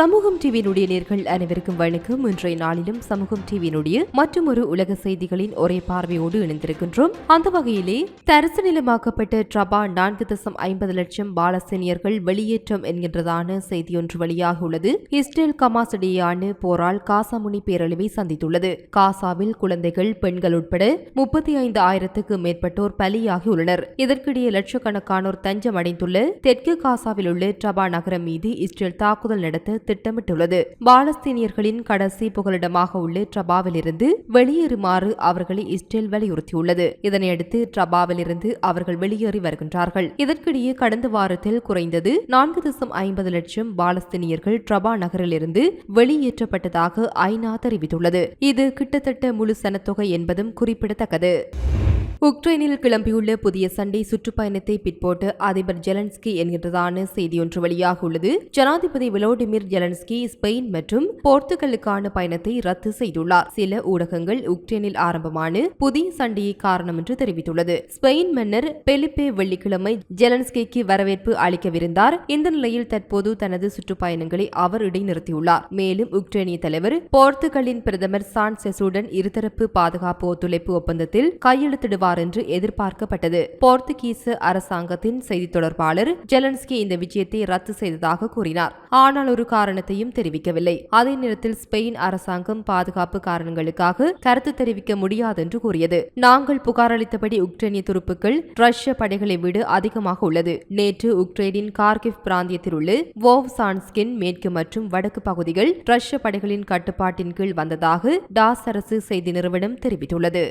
சமூகம் டிவியினுடைய நேர்கள் அனைவருக்கும் வணக்கம். இன்றைய நாளிலும் சமூகம் டிவியினுடைய மற்றும் ஒரு உலக செய்திகளின் ஒரே பார்வையோடு இணைந்திருக்கின்றோம். அந்த வகையிலே தரிசு நிலமாக்கப்பட்ட ட்ரபா நான்கு தசம் ஐம்பது லட்சம் பாலஸ்தீனியர்கள் வெளியேற்றம் என்கின்றதான செய்தியொன்று வெளியாகியுள்ளது இஸ்ரேல் கமாஸ் இடையேயான போரால் காசாமுனி பேரழிவை சந்தித்துள்ளது. காசாவில் குழந்தைகள் பெண்கள் உட்பட முப்பத்தி ஐந்து ஆயிரத்துக்கு மேற்பட்டோர் பலியாகியுள்ளனர் இதற்கிடையே லட்சக்கணக்கானோர் தஞ்சம் அடைந்துள்ள தெற்கு காசாவில் உள்ள ட்ரபா நகரம் மீது இஸ்ரேல் தாக்குதல் நடத்த திட்டமிட்டுள்ளது. பாலஸ்தீனியர்களின் கடைசி புகலிடமாக உள்ள ட்ரபாவிலிருந்து வெளியேறுமாறு அவர்களை இஸ்ரேல் வலியுறுத்தியுள்ளது. இதனையடுத்து ட்ரபாவிலிருந்து அவர்கள் வெளியேறி வருகின்றார்கள். இதற்கிடையே கடந்த வாரத்தில் குறைந்தது நான்கு தசம் ஐம்பது லட்சம் பாலஸ்தீனியர்கள் ட்ரபா நகரிலிருந்து வெளியேற்றப்பட்டதாக ஐநா தெரிவித்துள்ளது. இது கிட்டத்தட்ட முழு சனத்தொகை என்பதும் குறிப்பிடத்தக்கது. உக்ரைனில் கிளம்பியுள்ள புதிய சண்டை சுற்றுப்பயணத்தை பிற்போட்டு அதிபர் ஜெலன்ஸ்கி என்கின்றதான செய்தியொன்று வெளியாகியுள்ளது ஜனாதிபதி விளோடிமிர் ஜெலன்ஸ்கி ஸ்பெயின் மற்றும் போர்த்துகலுக்கான பயணத்தை ரத்து செய்துள்ளார். சில ஊடகங்கள் உக்ரைனில் ஆரம்பமான புதிய சண்டையை காரணம் என்று தெரிவித்துள்ளது. ஸ்பெயின் மன்னர் பெலிப்பே வெள்ளிக்கிழமை ஜெலன்ஸ்கிக்கு வரவேற்பு அளிக்கவிருந்தார். இந்த நிலையில் தற்போது தனது சுற்றுப்பயணங்களை அவர் இடைநிறுத்தியுள்ளார். மேலும் உக்ரைனிய தலைவர் போர்த்துகலின் பிரதமர் சான் செசுடன் இருதரப்பு பாதுகாப்பு ஒத்துழைப்பு ஒப்பந்தத்தில் கையெழுத்திடுவார் என்று எதிர்பார்க்கப்பட்டது. போர்த்துகீச அரசாங்கத்தின் செய்தி தொடர்பாளர் ஜெலன்ஸ்கி இந்த விஜயத்தை ரத்து செய்ததாக கூறினார். ஆனால் ஒரு காரணத்தையும் தெரிவிக்கவில்லை. அதே நேரத்தில் ஸ்பெயின் அரசாங்கம் பாதுகாப்பு காரணங்களுக்காக கருத்து தெரிவிக்க முடியாது என்று கூறியது. நாங்கள் புகாரளித்தபடி உக்ரைனிய துருப்புக்கள் ரஷ்ய படைகளை விட அதிகமாக உள்ளது. நேற்று உக்ரைனின் கார்கிவ் பிராந்தியத்தில் உள்ள வோவ் சான்ஸ்கின் மேற்கு மற்றும் வடக்கு பகுதிகள் ரஷ்ய படைகளின் கட்டுப்பாட்டின் கீழ் வந்ததாக டாஸ் அரசு செய்தி நிறுவனம் தெரிவித்துள்ளது.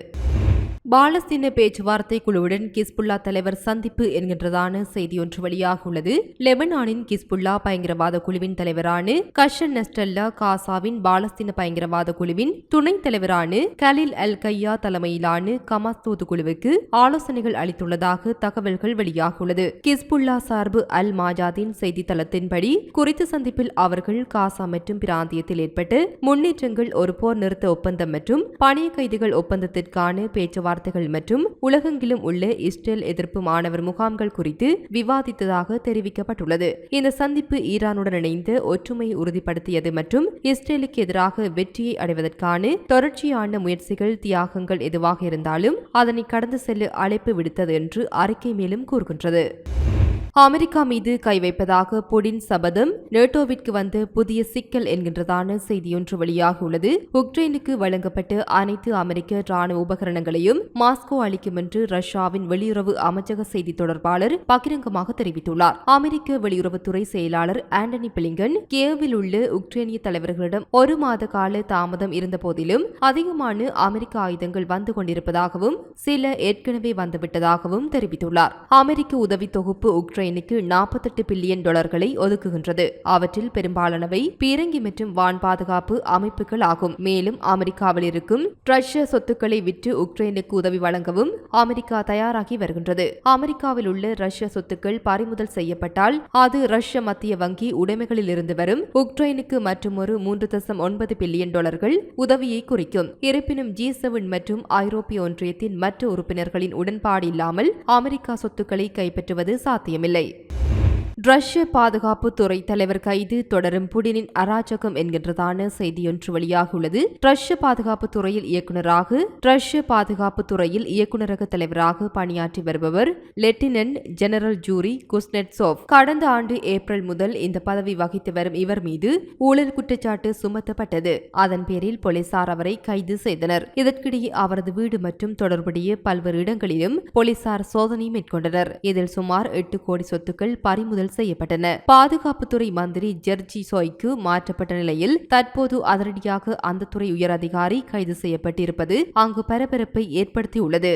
பாலஸ்தீன பேச்சுவார்த்தை குழுவுடன் கிஸ்புல்லா தலைவர் சந்திப்பு என்கின்றதான செய்தி ஒன்று வெளியாகியுள்ளது. லெபனானின் கிஸ்புல்லா பயங்கரவாத குழுவின் தலைவரான கஷன் நெஸ்டல்லா காசாவின் பாலஸ்தீன பயங்கரவாத குழுவின் துணைத் தலைவரான கலில் அல் கையா தலைமையிலான கமாஸ் தூதுக்குழுவுக்கு ஆலோசனைகள் அளித்துள்ளதாக தகவல்கள் வெளியாகியுள்ளது. கிஸ்புல்லா சார்பு அல் மாஜாதின் செய்தி தளத்தின்படி குறித்த சந்திப்பில் அவர்கள் காசா மற்றும் பிராந்தியத்தில் ஏற்பட்டு முன்னேற்றங்கள் ஒரு போர் நிறுத்த ஒப்பந்தம் மற்றும் பணிய கைதிகள் ஒப்பந்தத்திற்கான பேச்சுவார்த்தை வார்த்தைகள் மற்றும் உலகெங்கிலும் உள்ள இஸ்ரேல் எதிர்ப்பு மாணவர் முகாம்கள் குறித்து விவாதித்ததாக தெரிவிக்கப்பட்டுள்ளது. இந்த சந்திப்பு ஈரானுடன் இணைந்து ஒற்றுமையை உறுதிப்படுத்தியது மற்றும் இஸ்ரேலுக்கு எதிராக வெற்றியை அடைவதற்கான தொடர்ச்சியான முயற்சிகள் தியாகங்கள் எதுவாக இருந்தாலும் அதனை கடந்து செல்ல அழைப்பு விடுத்தது என்று அறிக்கை மேலும் கூறுகின்றது. அமெரிக்கா மீது கை வைப்பதாக புடின் சபதம் நேட்டோவிற்கு வந்த புதிய சிக்கல் என்கின்றதான செய்தியொன்று வெளியாகியுள்ளது உக்ரைனுக்கு வழங்கப்பட்ட அனைத்து அமெரிக்க ராணுவ உபகரணங்களையும் மாஸ்கோ அளிக்கும் என்று ரஷ்யாவின் வெளியுறவு அமைச்சக செய்தி தொடர்பாளர் பகிரங்கமாக தெரிவித்துள்ளார். அமெரிக்க வெளியுறவுத்துறை செயலாளர் ஆண்டனி பிளிங்கன் கேவில் உள்ள உக்ரைனிய தலைவர்களிடம் ஒரு மாத கால தாமதம் இருந்த போதிலும் அதிகமான அமெரிக்க ஆயுதங்கள் வந்து கொண்டிருப்பதாகவும் சில ஏற்கனவே வந்துவிட்டதாகவும் தெரிவித்துள்ளார். அமெரிக்க உதவி தொகுப்பு உக்ரைன் உக்ரைனுக்கு நாற்பத்தெட்டு பில்லியன் டாலர்களை ஒதுக்குகின்றது. அவற்றில் பெரும்பாலானவை பீரங்கி மற்றும் வான் பாதுகாப்பு அமைப்புகள் ஆகும். மேலும் அமெரிக்காவில் இருக்கும் ரஷ்ய சொத்துக்களை விற்று உக்ரைனுக்கு உதவி வழங்கவும் அமெரிக்கா தயாராகி வருகின்றது. அமெரிக்காவில் உள்ள ரஷ்ய சொத்துக்கள் பறிமுதல் செய்யப்பட்டால் அது ரஷ்ய மத்திய வங்கி உடைமைகளில் இருந்து வரும். உக்ரைனுக்கு மற்றுமொரு மூன்று தசம் ஒன்பது பில்லியன் டாலர்கள் உதவியை குறிக்கும். இருப்பினும் ஜி செவன் மற்றும் ஐரோப்பிய ஒன்றியத்தின் மற்ற உறுப்பினர்களின் உடன்பாடு இல்லாமல் அமெரிக்கா சொத்துக்களை கைப்பற்றுவது சாத்தியமில்லை. લઈ ரஷ்ய பாதுகாப்பு துறை தலைவர் கைது தொடரும் புடினின் அராஜகம் என்கின்றதான செய்தியொன்று வெளியாகியுள்ளது ரஷ்ய பாதுகாப்பு துறையில் இயக்குநராக ரஷ்ய பாதுகாப்பு துறையில் இயக்குநரக தலைவராக பணியாற்றி வருபவர் லெப்டினன்ட் ஜெனரல் ஜூரி குஸ்னெட்சோவ். கடந்த ஆண்டு ஏப்ரல் முதல் இந்த பதவி வகித்து வரும் இவர் மீது ஊழல் குற்றச்சாட்டு சுமத்தப்பட்டது. அதன் பேரில் போலீசார் அவரை கைது செய்தனர். இதற்கிடையே அவரது வீடு மற்றும் தொடர்புடைய பல்வேறு இடங்களிலும் போலீசார் சோதனை மேற்கொண்டனர். இதில் சுமார் எட்டு கோடி சொத்துக்கள் பறிமுதல் செய்யப்பட்டன. பாதுகாப்புத்துறை மந்திரி ஜெர்ஜி சோய்க்கு மாற்றப்பட்ட நிலையில் தற்போது அதிரடியாக அந்த துறை உயர் அதிகாரி கைது செய்யப்பட்டிருப்பது அங்கு பரபரப்பை ஏற்படுத்தியுள்ளது.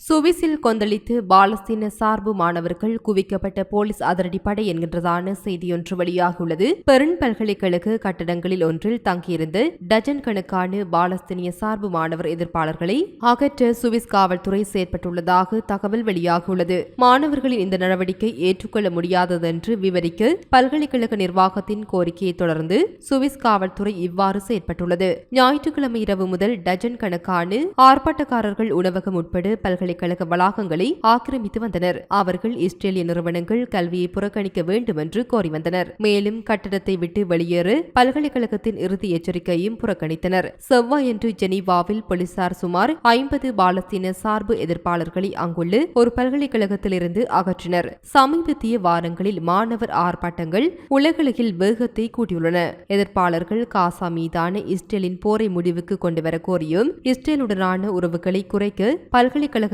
சுவிஸில் கொந்தளித்து பாலஸ்தீன சார்பு மாணவர்கள் குவிக்கப்பட்ட போலீஸ் அதிரடிப்படை என்கின்றதான செய்தியொன்று வெளியாகியுள்ளது. பெருண் பல்கலைக்கழக கட்டடங்களில் ஒன்றில் தங்கியிருந்த டஜன் கணக்கான பாலஸ்தீனிய சார்பு மாணவர் எதிர்ப்பாளர்களை அகற்ற சுவிஸ் காவல்துறை செயற்பட்டுள்ளதாக தகவல் வெளியாகியுள்ளது. மாணவர்களின் இந்த நடவடிக்கை ஏற்றுக்கொள்ள முடியாததென்று விவரிக்க பல்கலைக்கழக நிர்வாகத்தின் கோரிக்கையை தொடர்ந்து சுவிஸ் காவல்துறை இவ்வாறு செயற்பட்டுள்ளது. ஞாயிற்றுக்கிழமை இரவு முதல் டஜன் கணக்கான ஆர்ப்பாட்டக்காரர்கள் உணவகம் உட்பட பல்கலை பல்கலைக்கழக வளாகங்களை ஆக்கிரமித்து வந்தனர். அவர்கள் இஸ்ரேலிய நிறுவனங்கள் கல்வியை புறக்கணிக்க வேண்டும் என்று கோரி வந்தனர். மேலும் கட்டடத்தை விட்டு வெளியேறு பல்கலைக்கழகத்தின் இறுதி எச்சரிக்கையும் புறக்கணித்தனர். செவ்வாயன்று ஜெனீவாவில் போலீசார் சுமார் ஐம்பது பாலஸ்தீன சார்பு எதிர்ப்பாளர்களை அங்குள்ள ஒரு பல்கலைக்கழகத்திலிருந்து அகற்றினர். சமீபத்திய வாரங்களில் மாணவர் ஆர்ப்பாட்டங்கள் உலகளவில் வேகத்தை கூட்டியுள்ளன. எதிர்ப்பாளர்கள் காசா மீதான இஸ்ரேலின் போரை முடிவுக்கு கொண்டுவர கோரியும் இஸ்ரேலுடனான உறவுகளை குறைக்க பல்கலைக்கழக